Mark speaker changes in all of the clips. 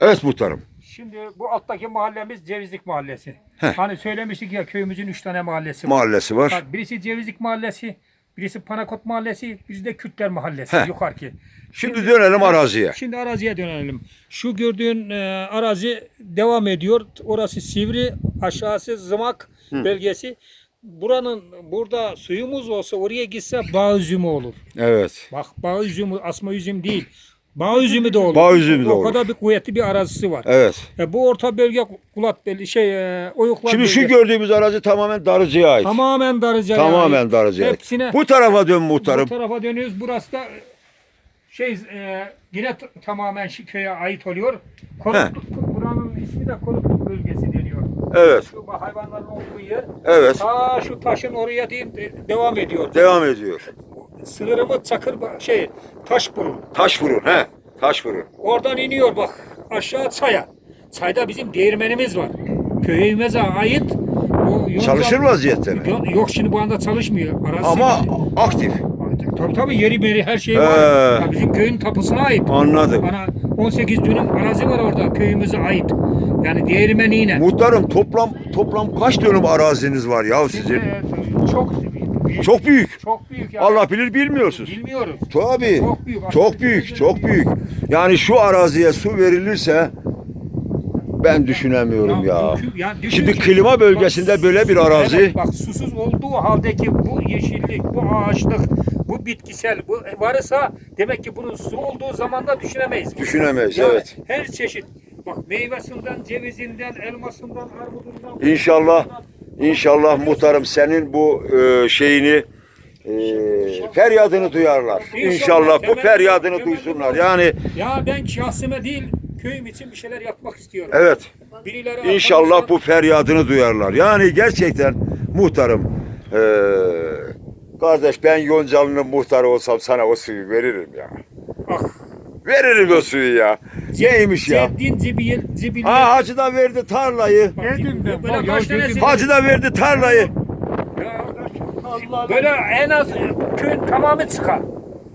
Speaker 1: Evet muhtarım.
Speaker 2: Şimdi bu alttaki mahallemiz Cevizlik Mahallesi.
Speaker 1: Heh.
Speaker 2: Hani söylemiştik ya köyümüzün üç tane mahallesi var.
Speaker 1: Mahallesi var.
Speaker 2: Bak, birisi Cevizlik Mahallesi, birisi Panakot Mahallesi, birisi de Kürtler Mahallesi
Speaker 1: Heh.
Speaker 2: yukarıki.
Speaker 1: Şimdi dönelim araziye.
Speaker 2: Şimdi araziye dönelim. Şu gördüğün e, arazi devam ediyor. Orası Sivri, aşağısı Zımak bölgesi. Buranın burada suyumuz olsa oraya gitse bağ üzümü olur.
Speaker 1: Evet.
Speaker 2: Bak bağ üzümü asma üzüm değil. Bağ üzümü de olur.
Speaker 1: Bağ üzümü de
Speaker 2: o
Speaker 1: olur.
Speaker 2: kadar bir kuvvetli bir arazisi var.
Speaker 1: Evet.
Speaker 2: E, bu orta bölge kulat belli şey e, oyuklar
Speaker 1: Şimdi şu gördüğümüz arazi tamamen Darıcı'ya ait.
Speaker 2: tamamen Darıca'ya
Speaker 1: Tamamen. Darıcı'ya ait.
Speaker 2: Hepsine
Speaker 1: Bu tarafa dön
Speaker 2: bu
Speaker 1: muhtarım.
Speaker 2: tarafa dönüyoruz. Burası da şey e, yine t- tamamen şu köye ait oluyor. Korukluk, buranın ismi de Korukluk bölgesi deniyor.
Speaker 1: Evet.
Speaker 2: Şu hayvanların olduğu yer.
Speaker 1: Evet.
Speaker 2: Ta şu taşın oraya değil de- devam ediyor.
Speaker 1: Devam ediyor.
Speaker 2: Sınırımı çakır ba- şey taş burun.
Speaker 1: Taş fırın he. Taş fırın.
Speaker 2: Oradan iniyor bak aşağı çaya. Çayda bizim değirmenimiz var. Köyümüze ait. O yonca-
Speaker 1: Çalışır vaziyette mi?
Speaker 2: Yo- Yok şimdi bu anda çalışmıyor. Arası
Speaker 1: Ama aktif.
Speaker 2: Tabii tabii yeri meri her şey
Speaker 1: He.
Speaker 2: var. Ya bizim köyün tapusuna ait.
Speaker 1: Anladım.
Speaker 2: Bana 18 dönüm arazi var orada köyümüze ait. Yani değirmeni yine.
Speaker 1: Muhtarım toplam toplam kaç dönüm araziniz var ya sizin?
Speaker 2: Ee, Çok büyük.
Speaker 1: Çok büyük.
Speaker 2: Çok büyük yani.
Speaker 1: Allah bilir bilmiyorsunuz.
Speaker 2: Bilmiyoruz.
Speaker 1: Tabii.
Speaker 2: Çok büyük.
Speaker 1: Çok büyük. Çok büyük. Yani şu araziye su verilirse ben düşünemiyorum ya.
Speaker 2: mümkün- yani düşün
Speaker 1: Şimdi klima bölgesinde böyle bir arazi.
Speaker 2: Evet, bak susuz olduğu haldeki bu yeşillik, bu ağaçlık, bu bitkisel, bu varsa demek ki bunun su olduğu zaman da düşünemeyiz.
Speaker 1: Düşünemeyiz
Speaker 2: Yani
Speaker 1: evet.
Speaker 2: Her çeşit. Bak meyvesinden, cevizinden, elmasından, armudundan.
Speaker 1: İnşallah inşallah muhtarım senin bu e, şeyini e, feryadını duyarlar.
Speaker 2: İnşallah.
Speaker 1: Bu feryadını duysunlar. Yani
Speaker 2: Ya ben şahsıma değil, köyüm için bir şeyler yapmak istiyorum.
Speaker 1: evet
Speaker 2: Birileri
Speaker 1: İnşallah bu feryadını duyarlar. Yani gerçekten muhtarım eee, kardeş ben Yoncalı'nın muhtarı olsam sana o suyu veririm ya.
Speaker 2: Ah,
Speaker 1: Veririm o suyu ya. Neymiş ya?
Speaker 2: Ceddin cibil.
Speaker 1: Ha hacı da verdi tarlayı.
Speaker 2: Geldim ben. Böyle
Speaker 3: Bak,
Speaker 2: kaç
Speaker 3: ya,
Speaker 2: tanesi-
Speaker 1: Hacı da verdi tarlayı.
Speaker 2: Böyle en az köyün tamamı çıkar.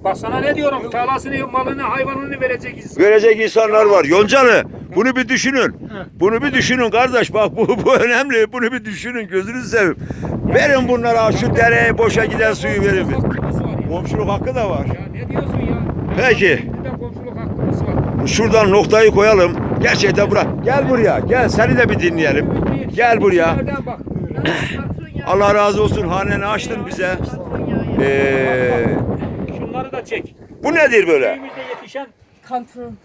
Speaker 2: Bak sana ne diyorum, tarlasını, malını, hayvanını verecek insan.
Speaker 1: Verecek insanlar var. Yoncalı bunu bir düşünün. Bunu bir düşünün kardeş. Bak bu, bu önemli. Bunu bir düşünün. Gözünüzü seveyim. Verin bunlara şu dereye boşa giden suyu verin. Komşuluk hakkı da var.
Speaker 2: Ya ne diyorsun ya?
Speaker 1: Peki.
Speaker 2: Bir de komşuluk hakkımız var.
Speaker 1: Şuradan noktayı koyalım. Gerçekten bırak. Gel buraya. Gel seni de bir dinleyelim. Gel buraya. Allah razı olsun. Haneni açtın bize. Ee,
Speaker 2: Şunları da çek.
Speaker 1: bu nedir böyle?
Speaker 2: Köyümüzde yetişen
Speaker 3: Kantron.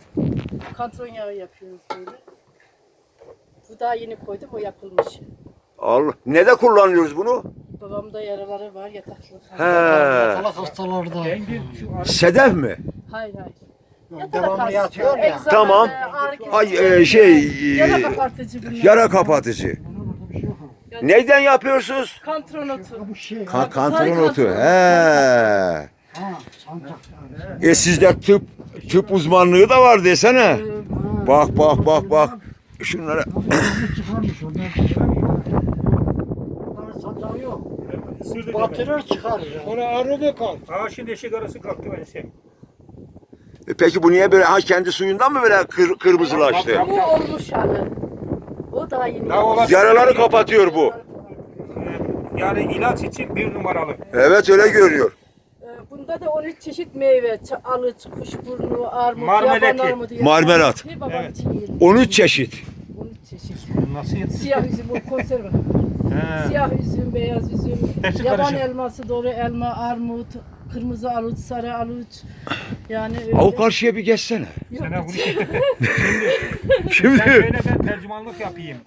Speaker 3: Kantron yağı yapıyoruz böyle. Bu daha yeni koydum o yapılmış.
Speaker 1: Allah. Ne de kullanıyoruz bunu?
Speaker 3: Babamda yaraları var yataklı.
Speaker 1: He.
Speaker 4: Yatalak hastalarda
Speaker 2: Engin şu ar-
Speaker 1: Sedef mi?
Speaker 3: Hayır hayır.
Speaker 4: Devamlı yatıyor ya.
Speaker 1: Tamam. Ay, e, şey, e,
Speaker 3: Yara kapatıcı bunlar.
Speaker 1: Yara kapatıcı. Neyden yapıyorsunuz?
Speaker 3: Kantron otu.
Speaker 1: Kan kantron otu. He. E sizde tıp tıp uzmanlığı da var desene. Bak bak bak bak. Şunlara
Speaker 4: çıkarmış onlar. Onların sancağı yok.
Speaker 2: Sırdı
Speaker 4: Batırır çıkar ya.
Speaker 2: Ona arada kal. Aa şimdi eşek arası kalktı ben sen.
Speaker 1: E peki bu niye böyle ha kendi suyundan mı böyle kır, kırmızılaştı?
Speaker 3: Bu olmuş hali. O daha yeni.
Speaker 2: Daha
Speaker 1: Yaraları kapatıyor bu.
Speaker 2: Yani ilaç için bir numaralı.
Speaker 1: Evet öyle görünüyor.
Speaker 3: Ee, Bunda da 13 çeşit meyve. Ç- Alıç, kuşburnu, armut,
Speaker 2: Marmeleti.
Speaker 3: yaban armudu. yaban
Speaker 1: Marmelat.
Speaker 3: armudu. Babam
Speaker 2: Evet.
Speaker 3: yedim.
Speaker 1: 13 çeşit.
Speaker 3: 13 çeşit.
Speaker 2: Nasıl yetişti?
Speaker 3: Siyah üzüm, o konserve. Siyah üzüm, beyaz üzüm,
Speaker 2: Hepsi
Speaker 3: yaban
Speaker 2: karışık.
Speaker 3: elması, doğru elma, armut, kırmızı aluç, sarı aluç. Yani öyle.
Speaker 1: O karşıya bir geçsene.
Speaker 3: Yok,
Speaker 2: Sana bunu Sen
Speaker 1: Şimdi
Speaker 2: söyle ben tercümanlık yapayım.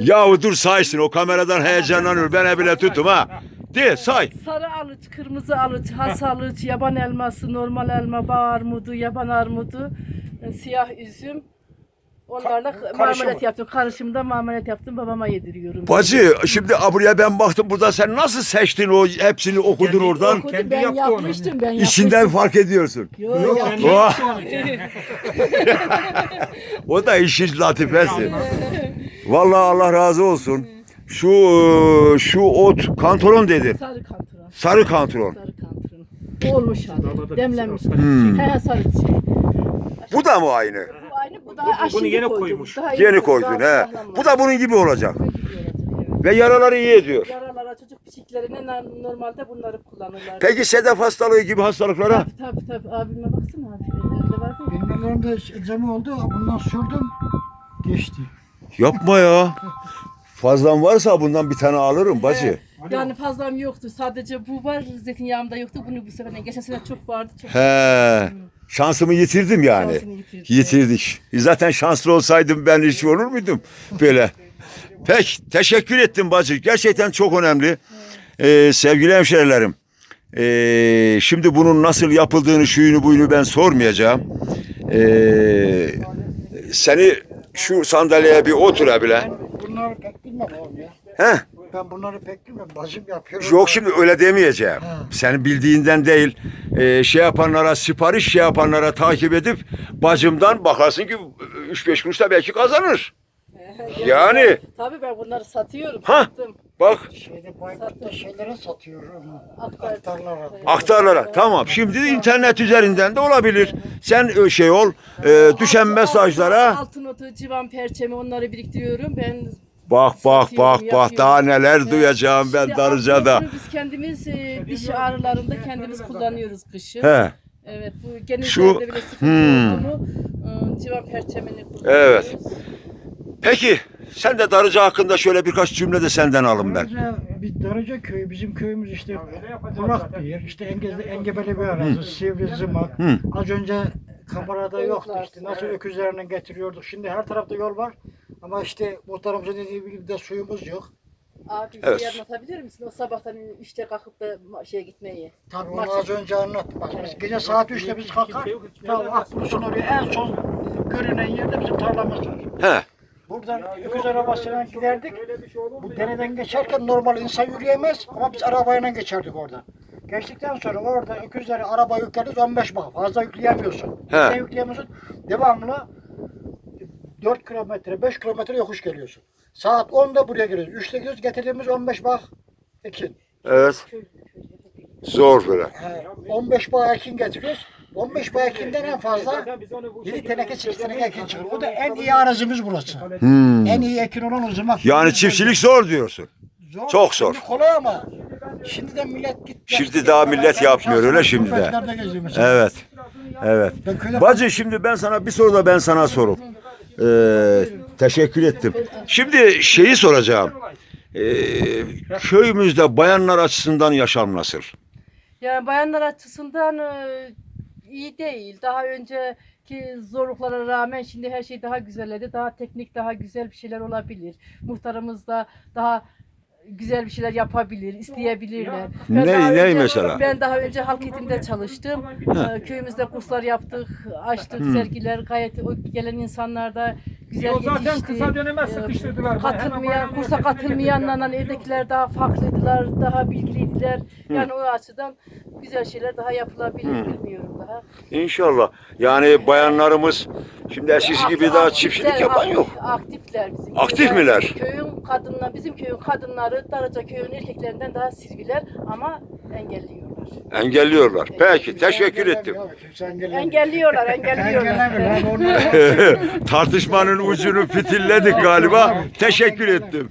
Speaker 1: yahu dur saysın o kameradan heyecanlanıyor. Ben bile tutum ha. De say.
Speaker 3: Sarı aluç, kırmızı aluç, has aluç, yaban elması, normal elma, bağ armudu, yaban armudu, e, siyah üzüm. Onlarla
Speaker 2: karışımı.
Speaker 3: marmelat yaptım. Karışımda marmelat yaptım. Babama yediriyorum.
Speaker 1: Bacı şimdi buraya ben baktım burada sen nasıl seçtin o hepsini okudun
Speaker 2: Kendi
Speaker 1: oradan.
Speaker 3: Okudum,
Speaker 2: Kendi
Speaker 3: ben
Speaker 2: yaptı onu.
Speaker 3: yapmıştım. Ben
Speaker 1: İçinden
Speaker 3: yapmıştım.
Speaker 1: fark ediyorsun.
Speaker 3: Yok, yok.
Speaker 2: Kendi
Speaker 1: Oh.
Speaker 2: yaptı onu.
Speaker 1: O da işin latifesi. Vallahi Allah razı olsun. Şu şu ot kantaron dedin.
Speaker 3: Sarı kantron.
Speaker 1: Sarı kantaron.
Speaker 3: Sarı kantron. Olmuş hali.
Speaker 2: Dağlarda
Speaker 3: Demlenmiş.
Speaker 1: Hmm.
Speaker 3: He sarı çiçek.
Speaker 1: Bu da mı aynı?
Speaker 3: Daha
Speaker 2: bunu yeni
Speaker 3: koydum.
Speaker 2: koymuş.
Speaker 3: Daha
Speaker 1: Yeni koydun he. Bu da bunun gibi olacak. Ve yaraları iyi ediyor.
Speaker 3: Yaralara çocuk pişiklerine na- normalde bunları kullanırlar.
Speaker 1: Peki sedef hastalığı gibi hastalıklara?
Speaker 3: Tabii tabii tabii. Abime baksana abi. Elde var değil mi?
Speaker 4: Benim ellerimde eczema oldu. Bundan sürdüm. Geçti.
Speaker 1: Yapma ya. Fazlan varsa bundan bir tane alırım bacı.
Speaker 3: Yani fazlam yoktu. Sadece bu var. Zeytinyağım da yoktu. Bunu bu sefer geçen sene çok vardı. Çok
Speaker 1: He. Şansımı yitirdim yani.
Speaker 3: Şansını yitirdim.
Speaker 1: Yitirdik. Zaten şanslı olsaydım ben hiç olur muydum böyle? Pek teşekkür ettim bacı. Gerçekten çok önemli. Ee, sevgili hemşerilerim. ee, şimdi bunun nasıl yapıldığını şuyunu buyunu ben sormayacağım. Ee, seni şu sandalyeye bir otur bile.
Speaker 4: Bunları pek bilmem oğlum ya.
Speaker 1: He?
Speaker 4: Ben bunları pek bilmem. Bacım yapıyorum.
Speaker 1: Yok şimdi öyle demeyeceğim.
Speaker 4: Ha.
Speaker 1: Senin bildiğinden değil. Ee, şey yapanlara sipariş şey yapanlara takip edip bacımdan bakarsın ki 3-5 kuruş da belki kazanır. Yani
Speaker 3: Tabii ben bunları satıyorum.
Speaker 1: Ha.
Speaker 3: Sattım.
Speaker 1: bak
Speaker 4: Şeyde Bayburt'ta şeylere satıyorum.
Speaker 3: Aktar.
Speaker 4: Aktarlara.
Speaker 1: aktarlara tamam şimdi internet üzerinden de olabilir. Sen ö- şey ol e, düşen mesajlara
Speaker 3: Altın otu, civan perçemi onları biriktiriyorum. Ben
Speaker 1: bak bak
Speaker 3: satıyorum,
Speaker 1: bak bak daha neler
Speaker 3: Evet.
Speaker 1: duyacağım ben
Speaker 3: Şimdi
Speaker 1: Darıca'da.
Speaker 3: otunu Biz kendimiz e, diş ağrılarında kendimiz kullanıyoruz kışın.
Speaker 1: He.
Speaker 3: Evet bu genel
Speaker 1: Şu-
Speaker 3: bile sıkıntı
Speaker 1: Hmm.
Speaker 3: oldu mu e, civan perçemini kullanıyoruz.
Speaker 1: Evet. Peki sen de Darıca hakkında şöyle birkaç cümle de senden alın ben.
Speaker 4: Darıca, bir Darıca köyü, bizim köyümüz işte kurak bir yer. İşte enge, engebeli bir arazi, sivri zımak.
Speaker 1: Hı.
Speaker 4: Az önce kamerada yoktu işte. Nasıl öküzlerine getiriyorduk. Şimdi her tarafta yol var. Ama işte muhtarımızın dediği gibi de suyumuz yok.
Speaker 3: Abi bir
Speaker 1: Evet.
Speaker 3: şey anlatabilir misin? O sabahtan üçte kalkıp da ma- şeye gitmeyi.
Speaker 4: Tabii onu az önce anlattım. Bak biz gece saat 3'te biz kalkar. Tam Akbulusun oraya en son görünen yerde bizim tarlamız var.
Speaker 1: He.
Speaker 4: Buradan öküz arabasıyla giderdik. Bu dereden geçerken normal insan yürüyemez ama biz arabayla geçerdik oradan. Geçtikten sonra orada öküzleri araba yükleriz 15 bak fazla yükleyemiyorsun.
Speaker 1: He.
Speaker 4: Ne yükleyemiyorsun? Devamlı 4 kilometre 5 kilometre yokuş geliyorsun. Saat 10'da buraya geliyoruz. 3'te gidiyoruz getirdiğimiz 15 bak ekin.
Speaker 1: Evet. Zor böyle.
Speaker 4: He, 15 bağ ekin getiriyoruz. 15 bağ ekinden en fazla 7 teneke 8 teneke ekin çıkıyor. O da en iyi arazimiz burası.
Speaker 1: Hmm.
Speaker 4: En iyi ekin olan o zaman.
Speaker 1: Yani çiftçilik zor diyorsun.
Speaker 4: Zor,
Speaker 1: çok zor.
Speaker 4: Şimdi kolay ama. Şimdi de millet gitti.
Speaker 1: Şimdi daha millet yapmıyor, öyle şimdi de. Evet. Evet. Bacı şimdi ben sana bir soru da ben sana sorup ee, teşekkür ettim. Şimdi şeyi soracağım. Ee, köyümüzde bayanlar açısından yaşam nasıl?
Speaker 3: Yani bayanlar açısından e, iyi değil. Daha önceki zorluklara rağmen şimdi her şey daha güzelledi. Daha teknik, daha güzel bir şeyler olabilir. Muhtarımız da daha güzel bir şeyler yapabilir, isteyebilirler. Ben
Speaker 1: Ne-
Speaker 3: daha
Speaker 1: ne
Speaker 3: önce-
Speaker 1: mesela?
Speaker 3: Ben daha önce halk eğitimde çalıştım. Ee, Köyümüzde kurslar yaptık, açtık sergiler. Gayet o gelen insanlar da güzel
Speaker 2: Yo, zaten
Speaker 3: yetişti.
Speaker 2: kısa döneme sıkıştırdılar.
Speaker 3: Katılmayan, kursa katılmayanlarla evdekiler daha farklıydılar, daha bilgiliydiler. Yani o açıdan güzel şeyler daha yapılabilir, bilmiyorum daha.
Speaker 1: İnşallah. Yani bayanlarımız şimdi eskisi gibi daha çiftçilik yapan
Speaker 3: aktif-
Speaker 1: yok.
Speaker 3: Aktifler bizim.
Speaker 1: Aktif miler?
Speaker 3: Köyün kadınlar, bizim köyün kadınları Daraca köyün erkeklerinden daha sivriler ama engelliyorlar.
Speaker 1: Engelliyorlar. Peki teşekkür ettim.
Speaker 3: Engelliyorlar, engelliyorlar.
Speaker 4: Engellemiyor abi, onlar-
Speaker 1: Tartışmanın ucunu fitilledik galiba. Teşekkür ettim.